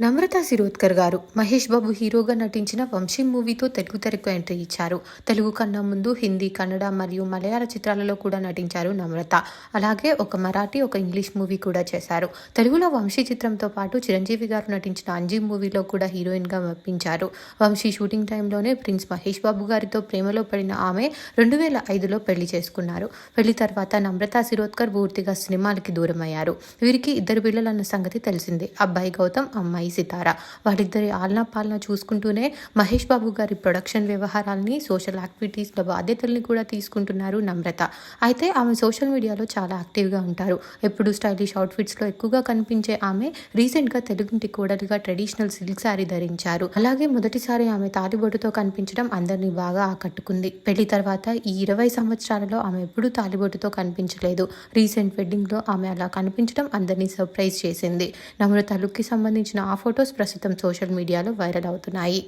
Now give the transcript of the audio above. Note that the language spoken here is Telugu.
నమ్రత శిరోద్కర్ గారు మహేష్ బాబు హీరోగా నటించిన వంశీ మూవీతో తెలుగు తెరకు ఎంట్రీ ఇచ్చారు. తెలుగు కన్నా ముందు హిందీ కన్నడ మరియు మలయాళ చిత్రాలలో కూడా నటించారు నమ్రత. అలాగే ఒక మరాఠీ ఒక ఇంగ్లీష్ మూవీ కూడా చేశారు. తెలుగులో వంశీ చిత్రంతో పాటు చిరంజీవి గారు నటించిన అంజీ మూవీలో కూడా హీరోయిన్గా మెప్పించారు. వంశీ షూటింగ్ టైంలోనే ప్రిన్స్ మహేష్ బాబు గారితో ప్రేమలో పడిన ఆమె రెండు వేల ఐదులో పెళ్ళి చేసుకున్నారు. పెళ్ళి తర్వాత నమ్రత శిరోద్కర్ పూర్తిగా సినిమాలకి దూరమయ్యారు. వీరికి ఇద్దరు పిల్లలన్న సంగతి తెలిసిందే. అబ్బాయి గౌతమ్ అమ్మాయి సితార వాళ్ళిద్దరి ఆలనా పాలన చూసుకుంటూనే మహేష్ బాబు గారి ప్రొడక్షన్ వ్యవహారాల్ని సోషల్ యాక్టివిటీస్ల బాధ్యతల్ని కూడా తీసుకుంటున్నారు నమ్రత. అయితే ఆమె సోషల్ మీడియాలో చాలా యాక్టివ్గా ఉంటారు. ఎప్పుడు స్టైలిష్ అవుట్ఫిట్స్లో ఎక్కువగా కనిపించే ఆమె రీసెంట్గా తెలుగుంటి కోడలిగా ట్రెడిషనల్ సిల్క్ శారీ ధరించారు. అలాగే మొదటిసారి ఆమె తాలిబొట్టుతో కనిపించడం అందరినీ బాగా ఆకట్టుకుంది. పెళ్ళి తర్వాత ఈ ఇరవై సంవత్సరాలలో ఆమె ఎప్పుడూ తాలిబొట్టుతో కనిపించలేదు. రీసెంట్ వెడ్డింగ్లో ఆమె అలా కనిపించడం అందరినీ సర్ప్రైజ్ చేసింది. నమ్రత లుక్కి సంబంధించిన ఫొటోస్ ప్రస్తుతం సోషల్ మీడియాలో వైరల్ అవుతున్నాయి.